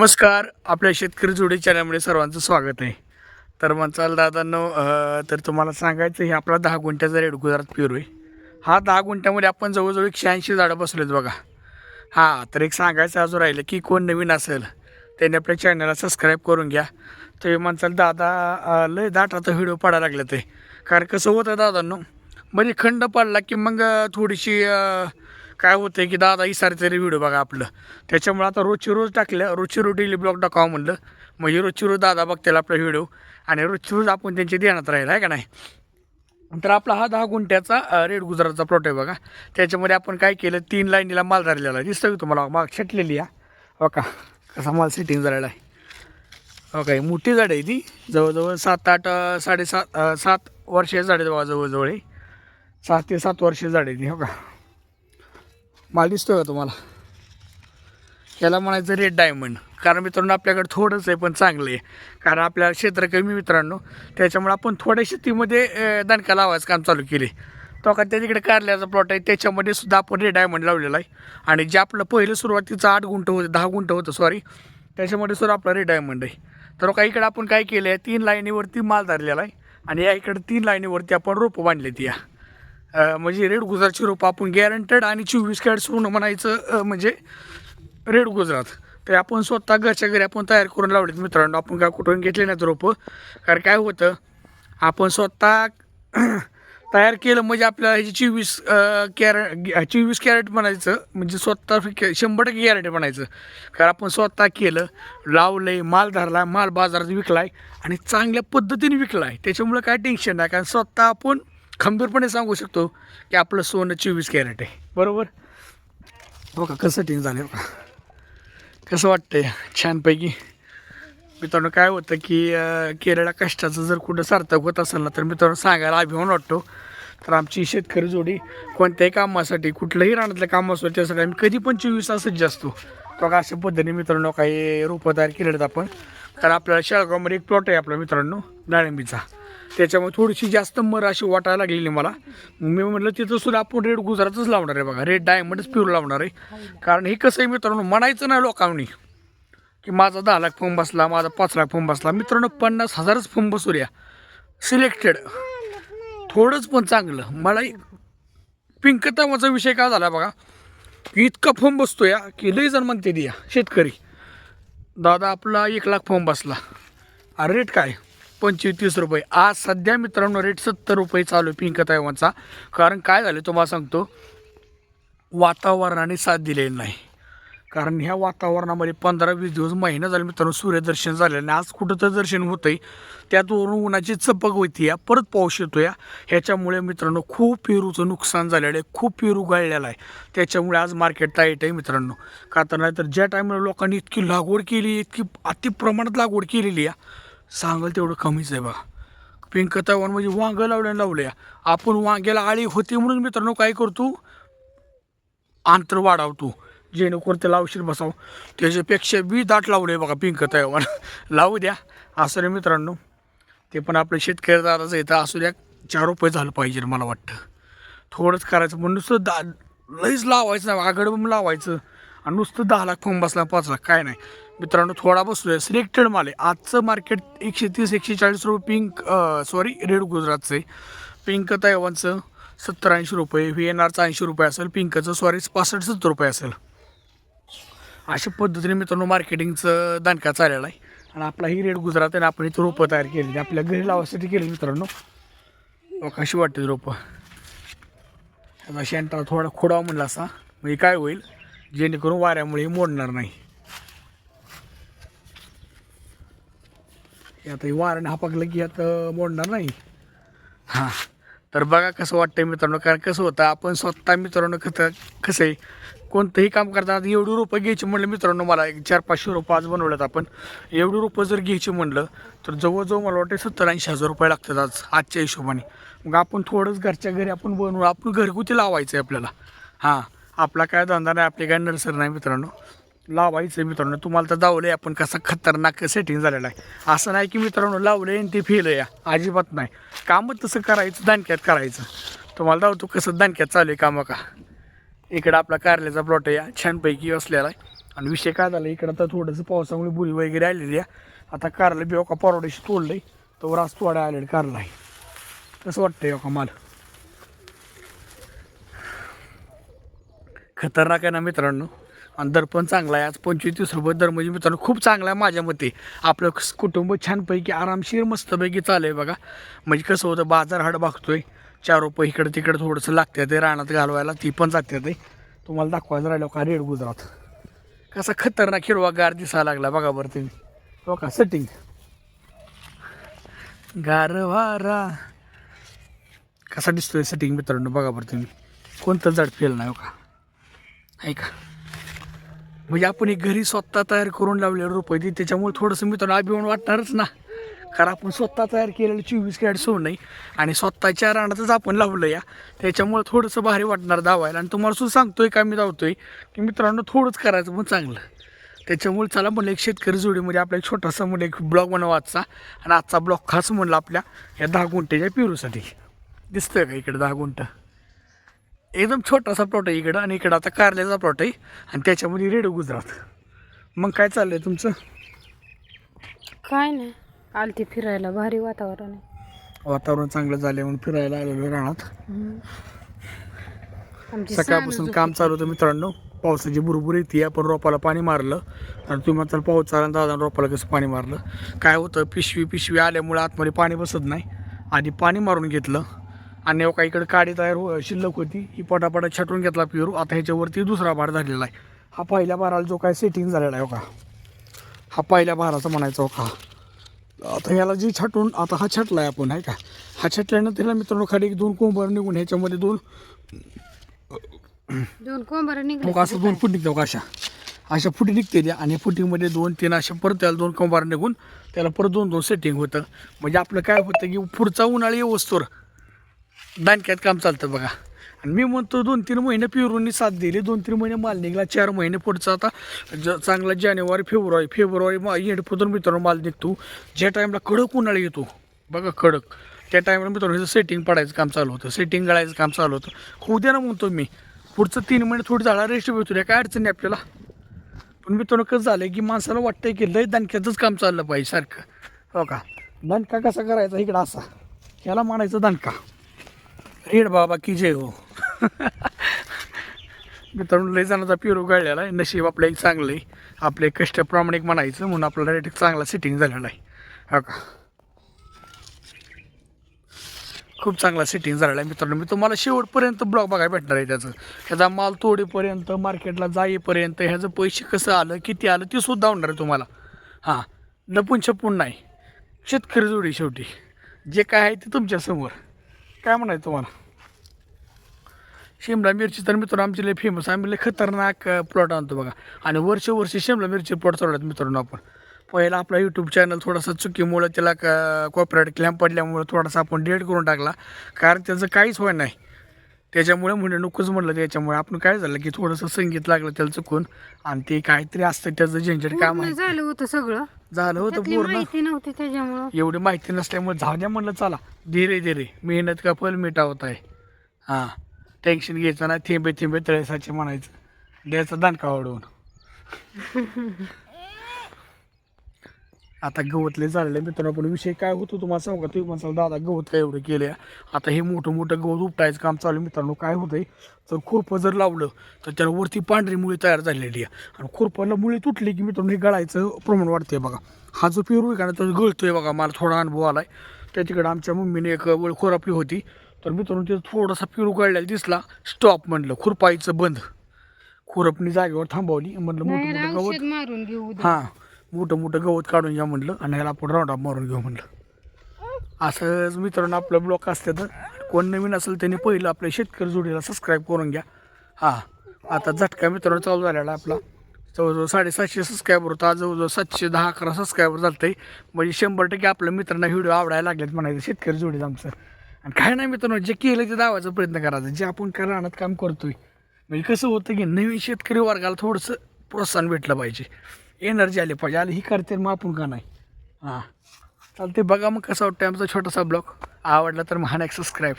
नमस्कार आपल्या शेतकरी जोडी चॅनलमध्ये सर्वांचं स्वागत आहे. तर म्हणचाल दादांनो तर तुम्हाला सांगायचं हे आपला दहा गुंठ्याचा रेड गुजरात प्युर आहे. हा दहा गुंठ्यामध्ये आपण जवळजवळ एकशे ऐंशी झाडं बसलेत बघा. हां तर एक सांगायचं अजून राहिलं की कोण नवीन असेल त्याने आपल्या चॅनलला सबस्क्राईब करून घ्या. तर म्हणचाल दादा लय दाट आता व्हिडिओ पाडायला लागले ते कारण कसं होतं दादांनो म्हणजे खंड पडला की मग थोडीशी काय होतं की दादा इसार तरी व्हिडिओ बघा आपलं. त्याच्यामुळे आता रोजची रोज टाकलं रोजची रोज डेली ब्लॉग टाकावं म्हणलं. म्हणजे रोजची रोज दादा बघतील आपला व्हिडिओ आणि रोजची रोज आपण त्यांच्या ध्यानात राहील आहे का नाही? तर आपला हा दहा गुंठ्याचा रेड गुजरातचा प्लॉट आहे बघा. त्याच्यामध्ये आपण काय केलं तीन लाईनीला माल धरलेला आहे. दिसतं की तुम्हाला? माग छटलेली या हो का? कसा माल सेटिंग झालेला आहे. हो ओके मोठी झाड आहे ती. जवळजवळ सात आठ साडेसात सात वर्षाची झाड आहे बघा जवळजवळ ही. सात ते सात वर्षाची झाड आहे ती हो का? माल दिसतो का तुम्हाला. याला म्हणायचं रेड डायमंड कारण मित्रांनो आपल्याकडे थोडंच आहे पण चांगलं आहे. कारण आपल्या क्षेत्र कमी मित्रांनो. त्याच्यामुळे आपण थोड्या शेतीमध्ये दणका लावायचं काम चालू केले तो का त्या तिकडे कारल्याचा प्लॉट आहे त्याच्यामध्ये सुद्धा आपण रेड डायमंड लावलेला आहे. आणि जे आपलं पहिलं सुरुवातीचं आठ गुंठ होतं दहा गुंठ होतं सॉरी त्याच्यामध्ये सुद्धा आपला रेड डायमंड आहे. तर का इकडे आपण काय केलं आहे तीन लाईनीवरती माल धरलेला आहे. आणि या इकडे तीन लाईनीवरती आपण रोपं बांधली ती या. म्हणजे रेड गुजरातची रोपं आपण गॅरंटेड आणि चोवीस कॅरेट सोनं म्हणायचं म्हणजे रेड गुजरात. ते आपण स्वतः घरच्या घरी आपण तयार करून लावलेत मित्रांनो. आपण काय कुठून घेतले नाहीत रोपं? कारण काय होतं आपण स्वतः तयार केलं म्हणजे आपल्याला ह्याची चोवीस कॅरेट चोवीस कॅरेट म्हणायचं म्हणजे स्वतः शंभर टक्के कॅरेट म्हणायचं. कारण आपण स्वतः केलं लावलं माल धरला माल बाजारात विकलाय आणि चांगल्या पद्धतीने विकलाय. त्याच्यामुळं काय टेन्शन नाही. कारण स्वतः आपण खंबीरपणे सांगू शकतो की आपलं सोनं चोवीस कॅरेट आहे. बरोबर? हो का? कसं टीन झालं का कसं वाटतंय? छानपैकी. मित्रांनो काय होतं की केलेल्या कष्टाचं जर कुठं सार्थक होत असेल ना तर मित्रांनो सांगायला अभिमान वाटतो. तर आमची शेतकरी जोडी कोणत्याही कामासाठी कुठल्याही रानातल्या काम असो त्यासाठी आम्ही कधी पण चोवीस तासच जास्त. तो का अशा पद्धतीने मित्रांनो काही रोपं तयार केलेत आपण. तर आपल्याला शेळगावमध्ये एक प्लॉट आहे आपला मित्रांनो डाळिंबीचा. त्याच्यामुळे थोडीशी जास्त मर अशी वाटायला लागलेली मला. मी म्हटलं तिथं सुद्धा आपण रेड गुजरातच लावणार आहे बघा. रेड डायमंडच प्युअर लावणार आहे. कारण हे कसं आहे मित्रांनो म्हणायचं नाही लोकांनी की माझा दहा लाख फॉर्म बसला माझा पाच लाख फॉर्म बसला. मित्रांनो पन्नास हजारच फॉर्म बसू द्या. सिलेक्टेड थोडंच पण चांगलं. मला पिंक तवाचा विषय काय झाला बघा? इतका फॉर्म बसतो या की लई जण म्हणते दिया शेतकरी. दादा आपला एक लाख फॉर्म बसला. अरे रेट काय? पंचवीस तीस रुपये. आज सध्या मित्रांनो रेट सत्तर रुपये चालू आहे पिंक तैवानचा. कारण काय झालं तुम्हाला सांगतो वातावरणाने साथ दिलेली नाही. कारण ह्या वातावरणामध्ये पंधरा वीस दिवस महिना झाला मित्रांनो सूर्यदर्शन झालेलं आणि आज कुठं तर दर्शन होतं आहे त्यातवरून उन्हाची चपक होती या परत पाऊस येतो या. ह्याच्यामुळे मित्रांनो खूप पेरूचं नुकसान झालेलं आहे. खूप पेरू गळलेला आहे. त्याच्यामुळे आज मार्केट टाईट आहे मित्रांनो. का तर नाही तर ज्या टायमाला लोकांनी इतकी लागवड केली इतकी अति प्रमाणात लागवड केलेली आहे सांगाल तेवढं कमीच आहे बघा पिंक तैवान म्हणजे वांगं लावल्या. लावलं आपण वांग्याला आळी होती म्हणून मित्रांनो काय करतो? अंतर वाढवतो. जेणेकरून त्याला औषध बसावं. त्याच्यापेक्षा बी दाट लावले बघा पिंक तैवान. लावू द्या. असं रे मित्रांनो. ते पण आपलं शेतकरी दादाचं येतं असू द्या. चार रुपये झालं पाहिजे मला वाटतं. थोडंच करायचं म्हणून नुसतं दा लईच लावायचं नाही. आगड लावायचं. आणि नुसतं दहा लाख फॉर्म बसला पाच लाख काय नाही. मित्रांनो थोडा बसलो आहे सिलेक्टेड माल आहे. आजचं मार्केट एकशे तीस एकशे चाळीस रुपये पिंक सॉरी रेड गुजरातचं आहे. पिंक तैवानचं सत्तर ऐंशी रुपये. व्ही एन आरचं ऐंशी रुपये असेल. पिंकचं सॉरी पासष्ट सत्तर रुपये असेल. अशा पद्धतीने मित्रांनो मार्केटिंगचं दणका चाललेला आहे. आणि आपला ही रेड गुजरात आहे आणि आपण इथं रोपं तयार केलेली आपल्या घरी लावासाठी केली मित्रांनो. कशी वाटते रोपं. आता शेंटा थोडा खोडावा म्हणला असा. म्हणजे काय होईल? जेणेकरून वाऱ्यामुळे मोडणार नाही. आता वाऱ्याने हापाकलं की आता मोडणार नाही. हां तर बघा कसं वाटतं मित्रांनो कारण कसं होतं आपण स्वतः मित्रांनो कसं कसं आहे कोणतंही काम करताना एवढी रोपं घ्यायची म्हणलं मित्रांनो मला एक चार पाचशे रुपये आज बनवल्यात आपण. एवढी रोपं जर घ्यायची म्हणलं तर जवळजवळ मला वाटतं सत्तर ऐंशी हजार रुपये लागतात आज आजच्या हिशोबाने. मग आपण थोडंच घरच्या घरी आपण बनवू आपण घरगुती लावायचं आहे आपल्याला. हां आपला काय धंदा नाही आपली काय नर्सरी नाही मित्रांनो. लावायचं आहे मित्रांनो. तुम्हाला तर दावलं आहे आपण कसा खतरनाक सेटिंग झालेला आहे. असं नाही की मित्रांनो लावलं आणि ते फेल या. अजिबात नाही. कामं तसं करायचं दानक्यात करायचं. तुम्हाला दावतो कसं दानक्यात चालू आहे कामं का? इकडं आपला कारल्याचा प्लॉट आहे या. छानपैकी असलेला आहे. आणि विषय काय झाला इकडं तर थोडंसं पावसामुळे बुरी वगैरे आलेली आहे. आता कारलं बी परवड्याशी परवड्याशी आहे तर आज तोडा आलेलं कारला आहे. कसं वाटतंय हो का मला? खतरनाक आहे ना मित्रांनो. आणि दर पण चांगला आहे. आज पंचवीस तीस रुपये दर म्हणजे मित्रांनो खूप चांगला आहे माझ्या मते. आपलं कुटुंब छानपैकी आरामशीर मस्तपैकी चालू आहे बघा. म्हणजे कसं होतं बाजार हाड बघतोय चार रुपये इकडं तिकडं थोडंसं लागतं ते रानात घालवायला ती पण जाते ते. तुम्हाला दाखवायचं राहिलं का? रेड गुजरात. कसा खतरनाक हिरवा गार दिसायला लागला बघा बरं तुम्ही. हो का? सेटिंग गारवारा कसा दिसतोय सेटिंग मित्रांनो? बघा बरं तुम्ही. कोणतं झाड फेल नाही हो का? ऐका. म्हणजे आपण एक घरी स्वतः तयार करून लावले रोपं त्याच्यामुळे थोडंसं मित्रांनो अभिमान वाटणारच ना. कारण आपण स्वतः तयार केलेलं चोवीस कॅरेट सोन नाही आणि स्वतःच्या रानातच आपण लावलं या. त्याच्यामुळे थोडंसं भारी वाटणार धावायला. आणि तुम्हाला सुद्धा सांगतोय का मी धावतोय की मित्रांनो थोडंच करायचं पण चांगलं. त्याच्यामुळे चला म्हणलं एक शेतकरी जोडीमध्ये आपला एक छोटासा म्हणलं एक ब्लॉग बनवा आजचा. आणि आजचा ब्लॉग खास म्हणलं आपल्या या दहा गुंठेच्या पिरूसाठी. दिसतोय का इकडे दहा गुंठं? एकदम छोटासा प्लॉट आहे इकडं आणि इकडं आता कारल्याचा प्लॉट आहे आणि त्याच्यामध्ये रेडिओ गुजरात. मग काय चाललंय तुमचं? काय नाही. आलती फिरायला. भारी वातावरण आहे. वातावरण चांगलं झालं म्हणून फिरायला आलेलो रानात. आमची सकाळपासून सानू काम चालू होतं मित्रांनो. पावसाची बुरबुर येते. आपण रोपाला पाणी मारलं आणि तुम्ही म्हणताल पाऊस चालला दादा रोपाला कसं पाणी मारलं? काय होतं? पिशवी पिशवी आल्यामुळे आतमध्ये पाणी बसत नाही. आधी पाणी मारून घेतलं. आणि एवढा इकडे काडी तयार हो शिल्लक होती ही पटापटा छटून घेतला पिरू. आता ह्याच्यावरती दुसरा भार झालेला आहे. हा पहिल्या भाराला जो काय सेटिंग झालेला आहे हो का? हा पहिल्या भाराचा म्हणायचा हो का? आता ह्याला जी छाटून आता हा छटला आहे आपण आहे का? हा छटल्यानंतर ह्याला मित्रांनो खाली एक दोन कोंबर निघून ह्याच्यामध्ये दोन दोन कोंबर मग असं दोन फूट निघतो का? अशा. अशा फुटी निघते त्या आणि फुटीमध्ये दोन तीन अशा परत त्याला दोन कंबार निघून त्याला परत दोन दोन सेटिंग होतं. म्हणजे आपलं काय होतं की पुढचा उन्हाळी येऊस्तोर दानक्यात काम चालतं बघा. आणि मी म्हणतो दोन तीन महिने पिरूंनी साथ दिली दोन तीन महिने माल निघला चार महिने पुढचा आता ज चांगला जानेवारी फेब्रुवारी फेब्रुवारी मा येणपतून मित्रांनो माल निघतो. ज्या टाईमला कडक उन्हाळा येतो बघा कडक. त्या टाईमला मित्रांनो ह्याचं सेटिंग पडायचं काम चालू होतं सेटिंग गळायचं काम चालू होतं. होऊ द्या ना म्हणतो मी. पुढचं तीन महिने थोडी झाला रेस्ट भेटू द्या काय अडचण नाही आपल्याला. पण मित्रांनो कसं झालं की माणसाला वाटतंय की लय दणक्याचंच काम चाललं पाहिजे सारखं. हो का? दणका कसा करायचा इकडं असा. ह्याला म्हणायचं दणका. रेड बाबा की जय हो. मित्रांनो लय जणांचा पिरू गळलेला आहे. नशीब आपलं एक चांगलं आहे आपले कष्ट प्रामाणिक म्हणायचं म्हणून आपल्याला रेट चांगला सिटिंग झालेला आहे. हा का? खूप चांगला सेटिंग झालेला आहे मित्रांनो. मी तुम्हाला शेवटपर्यंत ब्लॉग बघायला भेटणार आहे त्याचं. ह्याचा माल तोडेपर्यंत मार्केटला जाईपर्यंत ह्याचं पैसे कसं आलं किती आलं ते सुद्धा होणार आहे तुम्हाला. हां लपून छपून नाही. शेतकरी जोडी शेवटी. जे काय आहे ते तुमच्यासमोर काय म्हणायचं तुम्हाला? शिमला मिरची तर मित्रांनो आमची लय फेमस आम्ही लय खतरनाक प्लॉट आणतो बघा. आणि वर्ष वर्ष शिमला मिरची प्लॉट चालवतात मित्रांनो आपण. पहिला आपला यूट्यूब चॅनल थोडासा चुकीमुळं त्याला कॉपरेट क्लॅम्प पडल्यामुळं थोडासा आपण डेट करून टाकला. कारण त्याचं काहीच होय नाही त्याच्यामुळे म्हणजे नकोच म्हटलं त्याच्यामुळे आपण काय झालं की थोडंसं संगीत लागलं त्याला चुकून. आणि ते काहीतरी असतं त्याचं झंझट काम पूर्ण आहे. झालं होतं सगळं. झालं होतं त्यातली पूर्ण. माहिती नव्हती त्याच्यामुळं. एवढी माहिती नसल्यामुळे जाऊ द्या म्हणलं चला. धीरे धीरे. मेहनत का फल मिटावत आहे. हां. टेन्शन घ्यायचं नाही. थेंबे थेंबे तळेसाचे म्हणायचं. द्यायचं दानका वाढवून. आता गवतले झालेले मित्रांनो पण विषय काय होतो तुम्हाला सांगू का? तुम्ही म्हणसाल दादा गवत काय एवढं केलं आता हे मोठं मोठं गवत उपटायचं काम चालू आहे मित्रांनो काय होतंय? तर खुरपं जर लावलं तर त्याला वरती पांढरी मुळी तयार झालेली आहे. आणि खुरपाला मुळी तुटली की मित्रांनो हे गळायचं प्रमाण वाढते बघा. हा जो पेरू आहे का ना तो गळतोय बघा. मला थोडा अनुभव आला आहे त्याच्याकडे आमच्या मम्मीने एक वळ खोरापली होती. तर मित्रांनो तिथं थोडासा पेरू गळलेला दिसला. स्टॉप म्हणलं खुरपायचं बंद. खुरपणी जागेवर थांबवली. म्हणलं मोठं मोठं गवत. हां. मोठं मोठं गवत काढून घ्या म्हटलं आणि ह्याला आपण राऊंड मारून घेऊ म्हटलं असंच मित्रांनो आपलं ब्लॉक असते तर कोण नवीन असेल त्यांनी पहिलं आपल्या शेतकरी जोडीला सबस्क्राईब करून घ्या. हां आता झटका मित्रांनो चालू झालेला आपला. जवळजवळ साडेसातशे सबस्क्रायबर होता जवळजवळ सातशे दहा अकरा सबस्क्रायबर झालं आहे म्हणजे शंभर टक्के आपल्या मित्रांना व्हिडिओ आवडायला लागलेत म्हणायचं शेतकरी जोडीत आमचं. आणि काय नाही मित्रांनो जे केलं ते दावायचा प्रयत्न करायचा. जे आपण काय रानात काम करतोय. म्हणजे कसं होतं की नवीन शेतकरी वर्गाला थोडंसं प्रोत्साहन भेटलं पाहिजे. एनर्जी आली पाहिजे. आली ही करते मग आपण का नाही? हां. चालते बघा मग कसं वाटतं आमचा छोटासा ब्लॉग. आवडला तर महान एक सबस्क्राईब